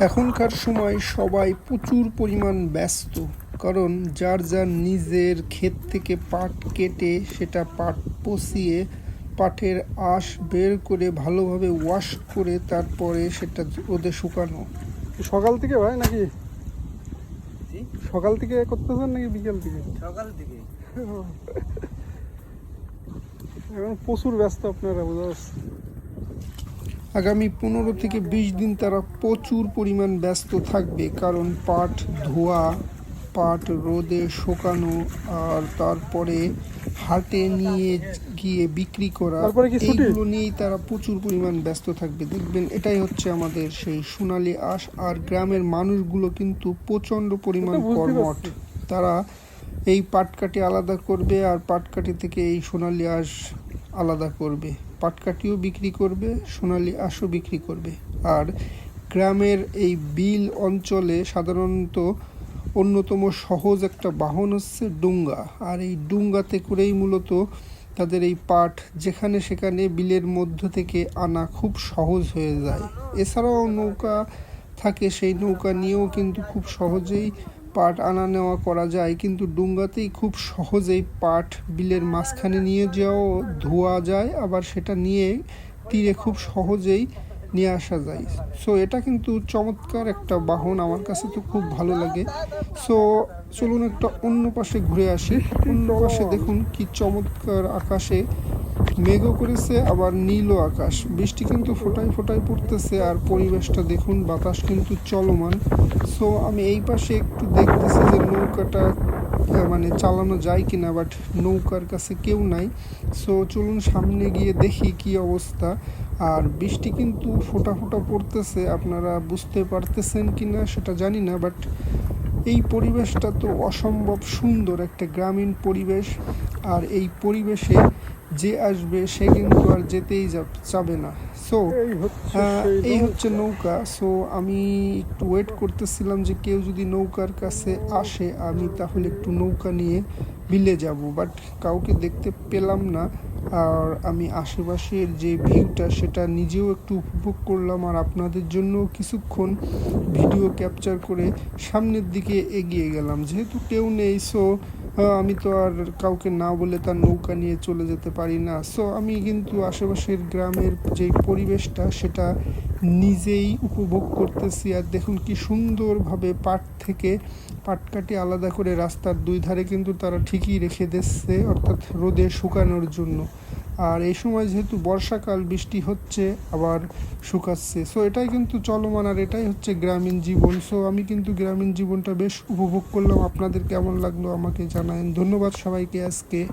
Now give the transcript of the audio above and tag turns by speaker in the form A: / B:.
A: এখনকার সময় সবাই প্রচুর পরিমাণ ব্যস্ত কারণ যার যার নিজের ক্ষেত থেকে পাট কেটে সেটা পাট পচিয়ে পাটের আঁশ বের করে ভালোভাবে ওয়াশ করে তারপরে সেটা রোদে শুকানো।
B: সকাল থেকে ভাই নাকি? সকাল থেকে করতেছেন নাকি বিকেল থেকে?
C: সকাল থেকে।
B: এখন প্রচুর ব্যস্ত আপনারা বোঝা
A: আগামী পনেরো থেকে বিশ দিন তারা প্রচুর পরিমাণ ব্যস্ত থাকবে কারণ পাট ধোয়া পাট রোদে শুকানো আর তারপরে হাটে নিয়ে গিয়ে বিক্রি করা এইগুলো নিয়েই তারা প্রচুর পরিমাণ ব্যস্ত থাকবে। দেখবেন এটাই হচ্ছে আমাদের সেই সোনালি আঁশ আর গ্রামের মানুষগুলো কিন্তু প্রচণ্ড পরিমাণ
B: পারছি।
A: তারা এই পাটকাঠি আলাদা করবে আর পাটকাঠি থেকে এই সোনালি আঁশ আলাদা করবে। পাটকাঠিও বিক্রি করবে, সোনালি আঁশও বিক্রি করবে। আর গ্রামের এই বিল অঞ্চলে সাধারণত অন্যতম সহজ একটা বাহন হচ্ছে ডুঙ্গা। আর এই ডুঙ্গাতে করেই মূলত তাদের এই পাট যেখানে সেখানে বিলের মধ্য থেকে আনা খুব সহজ হয়ে যায়। এছাড়াও নৌকা থাকে, সেই নৌকা নিয়েও কিন্তু খুব সহজেই পাট আনা নেওয়া করা যায়, কিন্তু ডুঙ্গাতেই খুব সহজেই পাট বিলের মাঝখানে নিয়ে যাওয়াও ধোয়া যায়, আবার সেটা নিয়ে তীরে খুব সহজেই নিয়ে আসা যায়। সো এটা কিন্তু চমৎকার একটা বাহন, আমার কাছে তো খুব ভালো লাগে। সো চলুন একটা অন্য পাশে ঘুরে আসি। অন্য পাশে দেখুন কি চমৎকার আকাশে মেঘও করেছে, আবার নীলও আকাশ। বৃষ্টি কিন্তু ফোটায় ফোটায় পড়তেছে আর পরিবেশটা দেখুন, বাতাস কিন্তু চলমান। সো আমি এই পাশে একটু দেখতেছি যে নৌকাটা মানে চালানো যায় কিনা বাট নৌকার কাছে কেউ নাই। সো চলুন সামনে গিয়ে দেখি কি অবস্থা। আর বৃষ্টি কিন্তু ফোটা ফোটা পড়তেছে, আপনারা বুঝতে পারতেছেন কিনা সেটা জানি না বাট এই পরিবেশটা তো অসম্ভব সুন্দর একটা গ্রামীণ পরিবেশ। আর এই পরিবেশে যে আসবে সে কিন্তু আর যেতেই যাবে না। সো
B: এই
A: হচ্ছে নৌকা। সো আমি একটু ওয়েট করতেছিলাম যে কেউ যদি নৌকার কাছে আসে আমি তাহলে একটু নৌকা নিয়ে বিলে যাব। বাট কাউকে দেখতে পেলাম না। আর আমি আশেপাশের যে ভিউটা, সেটা নিজেও একটু উপভোগ করলাম আর আপনাদের জন্য কিছুক্ষণ ভিডিও ক্যাপচার করে সামনের দিকে এগিয়ে গেলাম। যেহেতু কেউ নেই সো আমি তো আর কাউকে না বলে তার নৌকা নিয়ে চলে যেতে পারি না। সো আমি কিন্তু আশেপাশের গ্রামের যে পরিবেশটা, সেটা নিজেই উপভোগ করতেছি আর দেখুন কি সুন্দরভাবে পাট থেকে পাটকাটি আলাদা করে রাস্তার দুই ধারে কিন্তু তারা ঠিকই রেখে দিচ্ছে, অর্থাৎ রোদে শুকানোর জন্য। আর এই সময় যেহেতু বর্ষাকাল, বৃষ্টি হচ্ছে, আবার শুকাচ্ছে। সো এটাই কিন্তু চলমান আর এটাই হচ্ছে গ্রামীণ জীবন। সো আমি কিন্তু গ্রামীণ জীবনটা বেশ উপভোগ করলাম। আপনাদের কেমন লাগল আমাকে জানান ধন্যবাদ সবাইকে আজকে।